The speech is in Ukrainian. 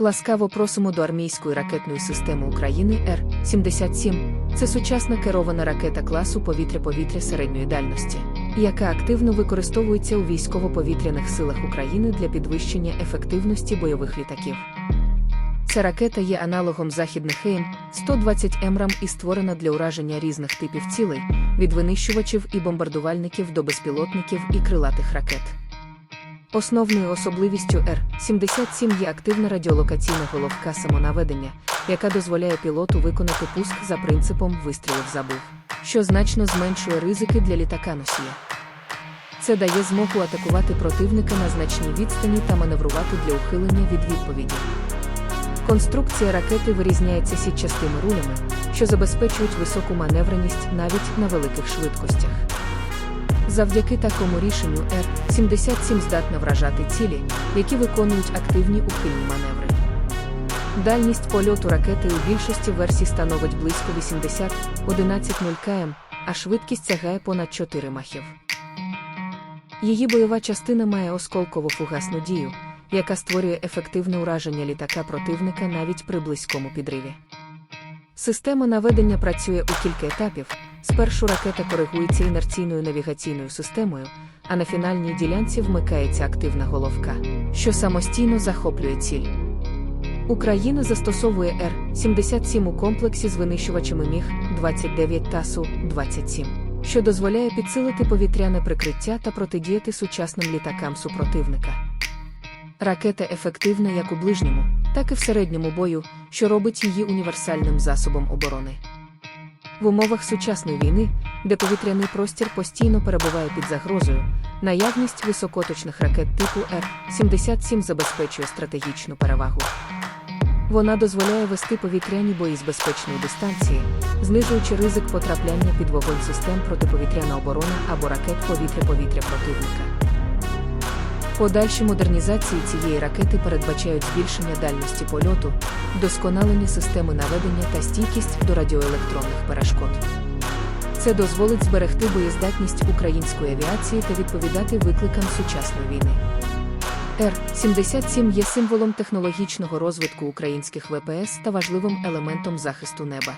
Ласкаво просимо до армійської ракетної системи України Р-77. Це сучасна керована ракета класу повітря-повітря середньої дальності, яка активно використовується у військово-повітряних силах України для підвищення ефективності бойових літаків. Ця ракета є аналогом західних ЕМ 120 МРАМ і створена для ураження різних типів цілей, від винищувачів і бомбардувальників до безпілотників і крилатих ракет. Основною особливістю Р-77 є активна радіолокаційна головка самонаведення, яка дозволяє пілоту виконати пуск за принципом вистрілив забув, що значно зменшує ризики для літака носія. Це дає змогу атакувати противника на значній відстані та маневрувати для ухилення від відповіді. Конструкція ракети вирізняється сітчастими рулями, що забезпечують високу маневреність навіть на великих швидкостях. Завдяки такому рішенню Р-77 здатна вражати цілі, які виконують активні ухильні маневри. Дальність польоту ракети у більшості версій становить близько 80-11 км, а швидкість сягає понад 4 махів. Її бойова частина має осколково-фугасну дію, яка створює ефективне ураження літака противника навіть при близькому підриві. Система наведення працює у кілька етапів. Спершу ракета коригується інерційною навігаційною системою, а на фінальній ділянці вмикається активна головка, що самостійно захоплює ціль. Україна застосовує Р-77 у комплексі з винищувачами Міг-29 та Су-27, що дозволяє підсилити повітряне прикриття та протидіяти сучасним літакам супротивника. Ракета ефективна як у ближньому, так і в середньому бою, що робить її універсальним засобом оборони. В умовах сучасної війни, де повітряний простір постійно перебуває під загрозою, наявність високоточних ракет типу Р-77 забезпечує стратегічну перевагу. Вона дозволяє вести повітряні бої з безпечної дистанції, знижуючи ризик потрапляння під вогонь систем протиповітряна оборона або ракет повітря-повітря противника. Подальші модернізації цієї ракети передбачають збільшення дальності польоту, вдосконалення системи наведення та стійкість до радіоелектронних перешкод. Це дозволить зберегти боєздатність української авіації та відповідати викликам сучасної війни. Р-77 є символом технологічного розвитку українських ВПС та важливим елементом захисту неба.